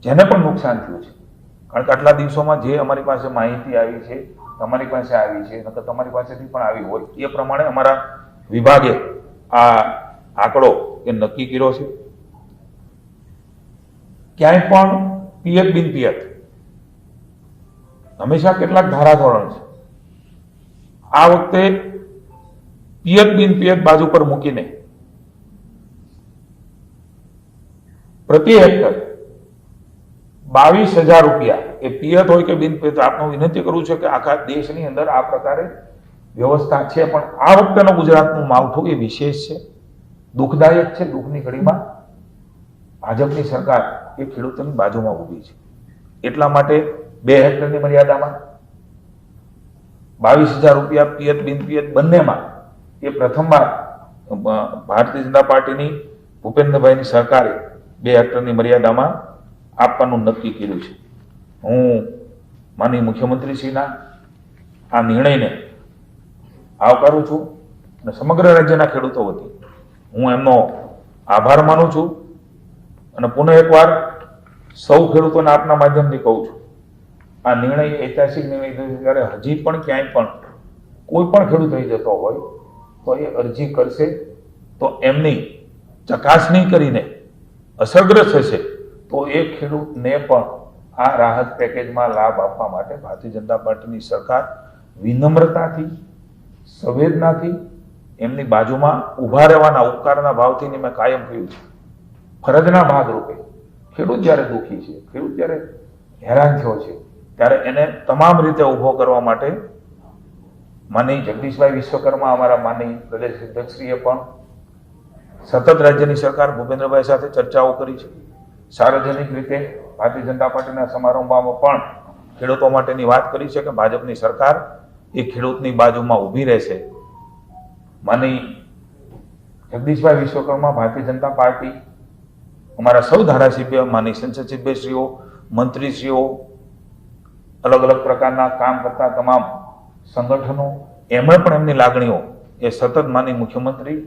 જેને પણ નુકસાન થયું છે. કારણ કે આટલા દિવસોમાં જે અમારી પાસે માહિતી આવી છે, તમારી પાસે આવી છે, નકર તમારી પાસેથી પણ આવી હોય, એ પ્રમાણે અમારા વિભાગે આ આંકડો એ નક્કી કર્યો છે. ક્યાંય પણ પિયત બિન પિયત. હંમેશા કેટલાક ધારાધોરણ છે. આ વખતે પિયત બિન પિયત બાજુ પર મૂકીને પ્રતિ હેક્ટર બાવીસ હજાર રૂપિયા. એ પિયત હોય કે બિન પિયત, આપનું વિનંતી કરું છું કે આખા દેશની અંદર આ પ્રકારે વ્યવસ્થા છે, પણ આ વખતેનું ગુજરાતનું માવઠું એ વિશેષ છે. દુઃખદાયક છે, દુઃખની ઘડીમાં ભાજપની સરકાર એ ખેડૂતોની બાજુમાં ઊભી છે. એટલા માટે બે હેક્ટરની મર્યાદામાં બાવીસ હજાર રૂપિયા પિયત, બિન પિયત બંનેમાં એ પ્રથમવાર ભારતીય જનતા પાર્ટીની ભૂપેન્દ્રભાઈની સરકારે બે હેક્ટરની મર્યાદામાં આપવાનું નક્કી કર્યું છે. હું માનીય મુખ્યમંત્રીશ્રીના આ નિર્ણયને આવકારું છું અને સમગ્ર રાજ્યના ખેડૂતો વતી હું એમનો આભાર માનું છું અને પુનઃ એકવાર સૌ ખેડૂતોને આપના માધ્યમથી કહું છું, આ નિર્ણય ઐતિહાસિક નિર્ણય થયો ત્યારે હજી પણ ક્યાંય પણ કોઈ પણ ખેડૂત થઈ જતો હોય તો એ અરજી કરશે તો એમની ચકાસણી કરીને અસરગ્રસ્ત થશે તો એ ખેડૂતને પણ આ રાહત પેકેજમાં લાભ આપવા માટે ભારતીય જનતા પાર્ટીની સરકાર વિનમ્રતાથી, સંવેદનાથી એમની બાજુમાં ઊભા રહેવાના ઉપકારના ભાવથી મેં કાયમ કહ્યું છે. ફરજના ભાગરૂપે ખેડૂત જ્યારે દુઃખી છે, ખેડૂત જ્યારે હેરાન થયો છે, ત્યારે એને તમામ રીતે ઊભો કરવા માટે માનની જગદીશભાઈ વિશ્વકર્મા અમારા માનની પ્રદેશ અધ્યક્ષશ્રીએ પણ સતત રાજ્યની સરકાર ભૂપેન્દ્રભાઈ સાથે ચર્ચાઓ કરી છે. સાર્વજનિક રીતે ભારતીય જનતા પાર્ટીના સમારંભમાં પણ ખેડૂતો માટેની વાત કરી છે કે ભાજપની સરકાર એ ખેડૂતની બાજુમાં ઊભી રહેશે. માની જગદીશભાઈ વિશ્વકર્મા ભારતીય જનતા પાર્ટી, અમારા સૌ ધારાસભ્ય માની સંસદ સભ્યશ્રીઓ મંત્રીશ્રીઓ, અલગ અલગ પ્રકારના કામ કરતા તમામ સંગઠનો, એમણે પણ એમની લાગણીઓ એ સતત માની મુખ્યમંત્રી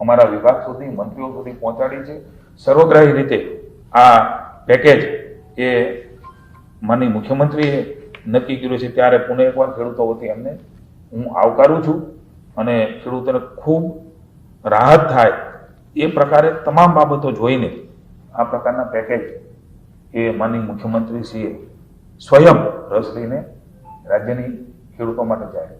અમારા વિભાગ સુધી, મંત્રીઓ સુધી પહોંચાડી છે. સર્વગ્રાહી રીતે આ પેકેજ એ માનની મુખ્યમંત્રીએ નક્કી કર્યું છે ત્યારે પુનઃ એકવાર ખેડૂતો વતી એમને હું આવકારું છું અને ખેડૂતોને ખૂબ રાહત થાય એ પ્રકારે તમામ બાબતો જોઈને આ પ્રકારના પેકેજ એ માનની મુખ્યમંત્રીશ્રીએ સ્વયં રસ લઈને રાજ્યની ખેડૂતો માટે જાહેર.